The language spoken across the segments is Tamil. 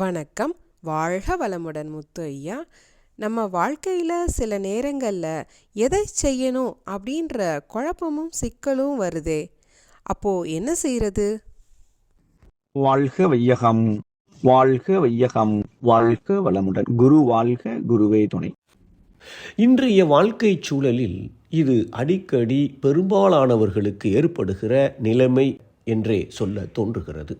வணக்கம். வாழ்க வளமுடன் முத்து ஐயா நம்ம வாழ்க்கையில் சில நேரங்களில் எதை செய்யணும் அப்படின்ற குழப்பமும் சிக்கலும் வருதே. அப்போ என்ன செய்யறது? வாழ்க வையகம். வாழ்க வையகம். வாழ்க வளமுடன். குரு வாழ்க குருவே துணை. இன்றைய வாழ்க்கை சூழலில் இது அடிக்கடி பெரும்பாலானவர்களுக்கு ஏற்படுகிற நிலைமை என்றே சொல்ல தோன்றுகிறது.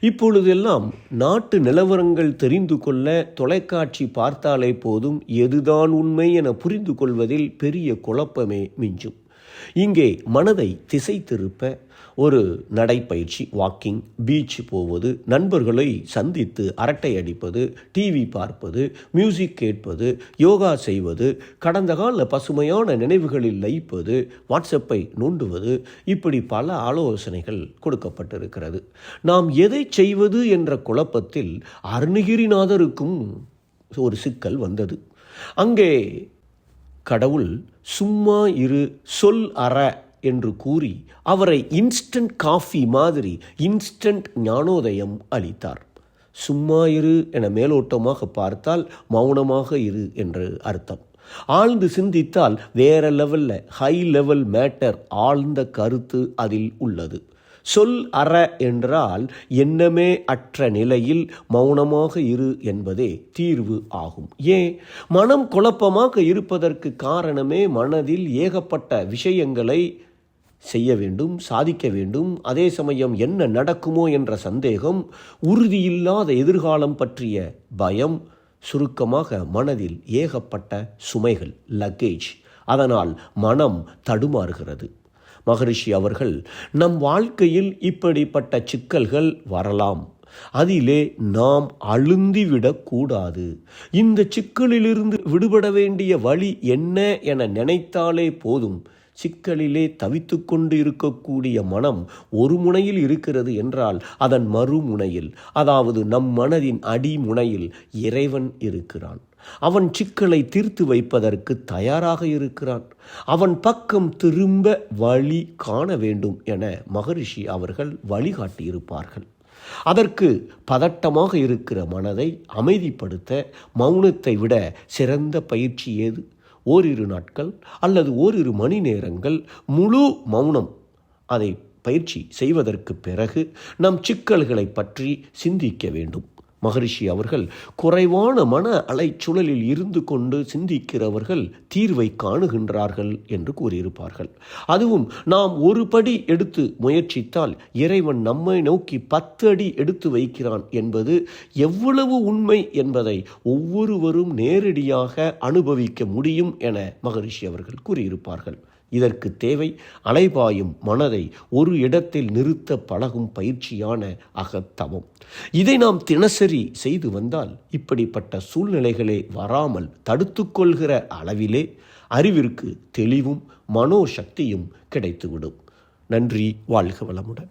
இப்பொழுதெல்லாம் நாட்டு நிலவரங்கள் தெரிந்து கொள்ள தொலைக்காட்சி பார்த்தாலே போதும் எதுதான் உண்மை என புரிந்து கொள்வதில் பெரிய குழப்பமே மிஞ்சும். இங்கே மனதை திசை திருப்ப ஒரு நடைப்பயிற்சி வாக்கிங் பீச் போவது நண்பர்களை சந்தித்து அரட்டை அடிப்பது டிவி பார்ப்பது மியூசிக் கேட்பது யோகா செய்வது கடந்த கால பசுமையான நினைவுகளில் லயிப்பது வாட்ஸ்அப்பை நோண்டுவது இப்படி பல ஆலோசனைகள் கொடுக்கப்பட்டிருக்கிறது. நாம் எதை செய்வது என்ற குழப்பத்தில் அருணகிரிநாதருக்கும் ஒரு சிக்கல் வந்தது. அங்கே கடவுள் சும்மா இரு சொல் அற என்று கூறி அவரை இன்ஸ்டன்ட் காஃபி மாதிரி இன்ஸ்டன்ட் ஞானோதயம் அளித்தார். சும்மா இரு என மேலோட்டமாக பார்த்தால் மௌனமாக இரு என்று அர்த்தம். ஆழ்ந்து சிந்தித்தால் வேற லெவலில் ஹை லெவல் மேட்டர் ஆழ்ந்த கருத்து அதில் உள்ளது. சொல் அற என்றால் எண்ணமே அற்ற நிலையில் மௌனமாக இரு என்பதே தீர்வு ஆகும். ஏன் மனம் குழப்பமாக இருப்பதற்கு காரணமே மனதில் ஏகப்பட்ட விஷயங்களை செய்ய வேண்டும் சாதிக்க வேண்டும். அதே சமயம் என்ன நடக்குமோ என்ற சந்தேகம் உறுதியில்லாத எதிர்காலம் பற்றிய பயம் சுருக்கமாக மனதில் ஏகப்பட்ட சுமைகள் லக்கேஜ் அதனால் மனம் தடுமாறுகிறது. மகரிஷி அவர்கள் நம் வாழ்க்கையில் இப்படிப்பட்ட சிக்கல்கள் வரலாம். அதிலே நாம் அழுந்திவிடக்கூடாது இந்த சிக்கலிலிருந்து விடுபட வேண்டிய வழி என்ன என நினைத்தாலே போதும். சிக்கலிலே தவித்து கொண்டு இருக்கக்கூடிய மனம் ஒரு முனையில் இருக்கிறது என்றால் அதன் மறுமுனையில் அதாவது நம் மனதின் அடிமுனையில் இறைவன் இருக்கிறான். அவன் சிக்கலை தீர்த்து வைப்பதற்கு தயாராக இருக்கிறான். அவன் பக்கம் திரும்ப வழி காண வேண்டும் என மகரிஷி அவர்கள் வழிகாட்டியிருப்பார்கள். அதற்கு பதட்டமாக இருக்கிற மனதை அமைதிப்படுத்த மௌனத்தை விட சிறந்த பயிற்சி ஏது? ஓரிரு நாட்கள் அல்லது ஓரிரு மணி நேரங்கள் முழு மௌனம். அதை பயிற்சி செய்வதற்கு பிறகு நம் சிக்கல்களை பற்றி சிந்திக்க வேண்டும். மகரிஷி அவர்கள் குறைவான மன அலைச்சுழலில் இருந்து கொண்டு சிந்திக்கிறவர்கள் தீர்வை காணுகின்றார்கள் என்று கூறியிருப்பார்கள். அதுவும் நாம் ஒரு படி எடுத்து முயற்சித்தால் இறைவன் நம்மை நோக்கி பத்து அடி எடுத்து வைக்கிறான் என்பது எவ்வளவு உண்மை என்பதை ஒவ்வொருவரும் நேரடியாக அனுபவிக்க முடியும் என மகரிஷி அவர்கள் கூறியிருப்பார்கள். இதற்கு தேவை அலைபாயும் மனதை ஒரு இடத்தில் நிறுத்த பழகும் பயிற்சியான அகத்தவம். இதை நாம் தினசரி செய்து வந்தால் இப்படிப்பட்ட சூழ்நிலைகளே வராமல் தடுத்துக்கொள்கிற அளவிலே அறிவிற்கு தெளிவும் மனோசக்தியும் கிடைத்துவிடும். நன்றி வாழ்க வளமுடன்.